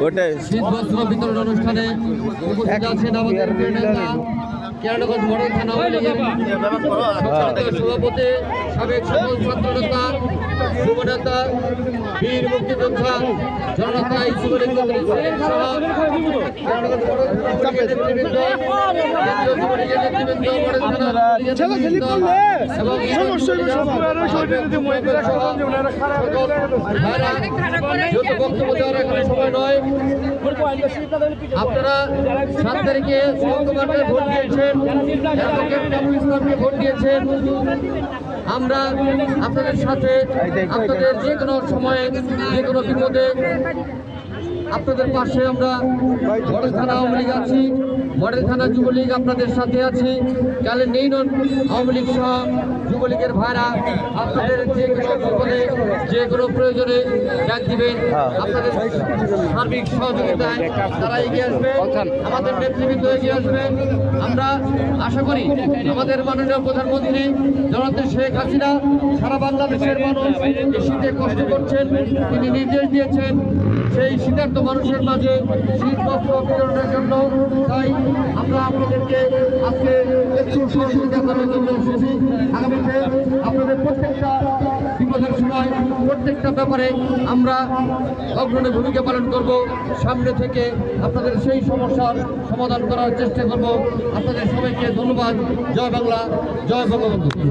ওটাই শীত বস্ত্র বিতরণ অনুষ্ঠানে উপস্থিত আছেন আমাদের কেরানগঞ্জ মডেল থানা সভাপতি সাবেক সকল ছাত্র নেতা যুব নেতা বীর মুক্তিযোদ্ধা নেতৃবৃন্দ এবং যত বক্তব্য দেওয়ার এখন সময় নয়। আপনারা সাত তারিখে সুকুমারকে ভোট দিয়েছেন ইসলামকে ভোট দিয়েছেন। আমরা আপনাদের সাথে, আপনাদের যে কোনো সময়ে যে কোনো বিপদে আপনাদের পাশে আমরা মডেল থানা আওয়ামী লীগ আছি মডেল থানা যুবলীগ আপনাদের সাথে আছি। কালে নেই নন আওয়ামী লীগ সহ যুবলীগের ভাইরা আপনাদের যে কোনো বিপদে যে কোনো প্রয়োজনে ডাক দিবেন। আপনাদের সার্বিক সহযোগিতায় তারা এগিয়ে আসবে আমাদের নেতৃবৃন্দ এগিয়ে আসবেন আশা করি আমাদের মাননীয় প্রধানমন্ত্রী জনতা শেখ হাসিনা সারা বাংলাদেশের মানুষ শীতে কষ্ট করছেন। তিনি নির্দেশ দিয়েছেন সেই শীতার্থ মানুষের মাঝে শীত বস্ত্র বিতরণের জন্য। তাই আমরা আপনাদেরকে আজকে একটু সহযোগিতা করার জন্য এসেছি আগামীতে আপনাদের প্রত্যেকটা সময় প্রত্যেকটা ব্যাপারে আমরা অগ্রণী ভূমিকা পালন করব। সামনে থেকে আপনাদের সেই সমস্যার সমাধান করার চেষ্টা করব। আপনাদের সবাইকে ধন্যবাদ। জয় বাংলা, জয় বঙ্গবন্ধু।